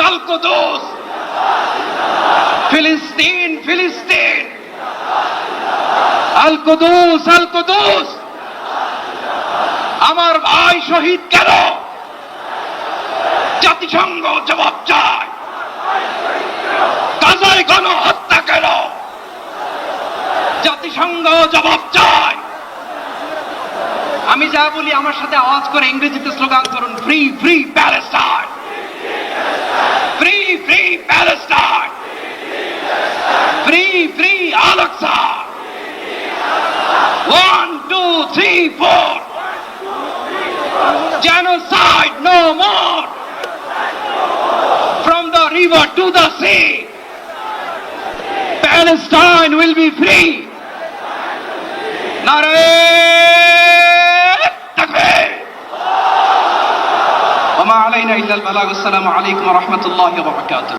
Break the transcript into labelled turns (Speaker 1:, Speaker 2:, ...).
Speaker 1: আল কুদুস ফিলিস্তিন ফিলিস্তিন আল কুদুস আল কুদুস আমার ভাই শহীদ কেন? জাতিসংঘ জবাব চায়। গাজায় গণ হত্যা কেন? জাতিসংঘ জবাব চায়। আমি যা বলি আমার সাথে আওয়াজ করে ইংরেজিতে স্লোগান করুন free free Palestine Free, free, Al-Aqsa. One, two, three, four. Genocide no more. From the river to the sea. Palestine will be free. ناري تكبير وما علينا إلا البلاغ السلام عليكم ورحمة الله وبركاته